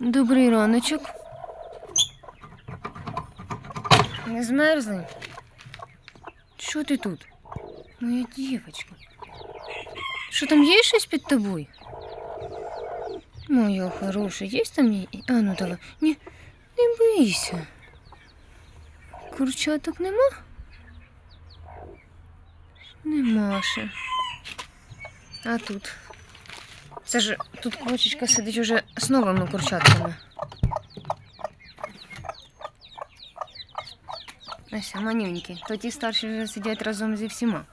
Добрий раночок. Не змерзли? Що ти тут? Моя дівчинка. Що там є щось під тобою? Моя хороша, є там є? А ну давай. Ні, не бийся. Курчаток нема? Нема ще. А тут. Це ж тут квочечка сидить уже з новими курчатками. Ось манюньки. То ті старші вже сидять разом зі всіма.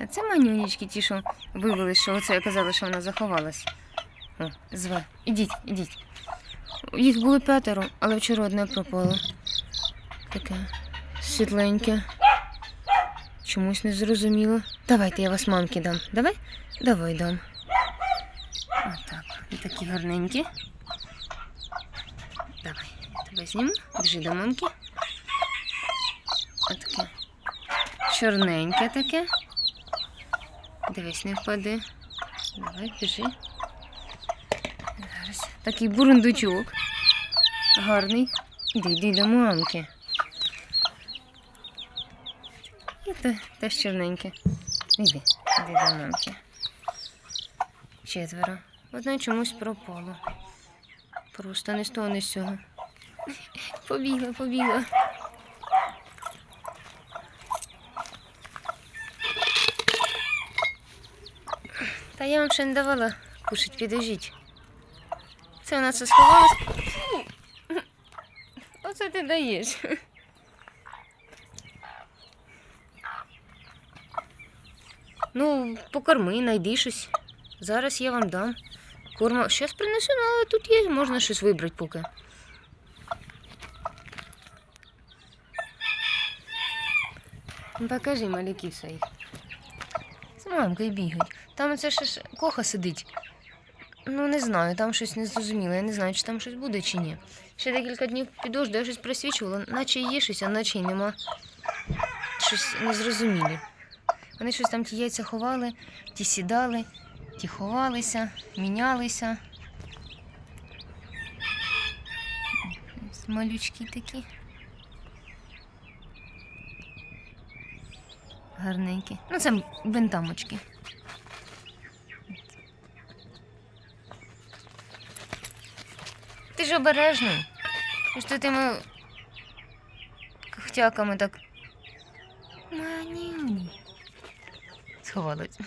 А це манюнечки, ті, що вивели, що оце я казала, що вона заховалась. О, зве. Ідіть, ідіть. Їх було п'ятеро, але вчора одне пропало. Таке світленьке. Чомусь не зрозуміло. Давайте я вас мамки дам. Давай? Давай дам. Отак. І такі гарненькі. Давай, тебе зніму. Біжи до мамки. Отаке. Чорненьке таке. Дивись, не впади. Давай, біжи. Зараз. Такий бурундучок. Гарний. Іди, йди до мамки. І те, теж чорненьке. Іди, іди до мамки. Четверо. Одне чомусь пропало. Просто не з того, не з цього. Побігла, побігла. Та я вам ще не давала кушать, підожіть. Це вона це сховалась. Оце ти даєш. Ну, покорми, найди щось. Зараз я вам дам. Корма. Щас принесу, ну, але тут є, можна щось вибрати поки. Ну, Покажи малюків своїх. З мамкою бігають. Там оце ще ж коха сидить. Ну, не знаю, там щось не зрозуміло. Я не знаю, чи там щось буде, чи ні. Ще декілька днів підожду, я щось просвічувала, наче є щось, а наче й нема. Щось незрозумілі. Вони щось там ті яйця ховали, ті сідали, ті ховалися, мінялися. Малючки такі. Гарненькі. Ну, це бентамочки. Ти ж обережний. Ти ж ти тими когтяками так. Манюні. Сховалась.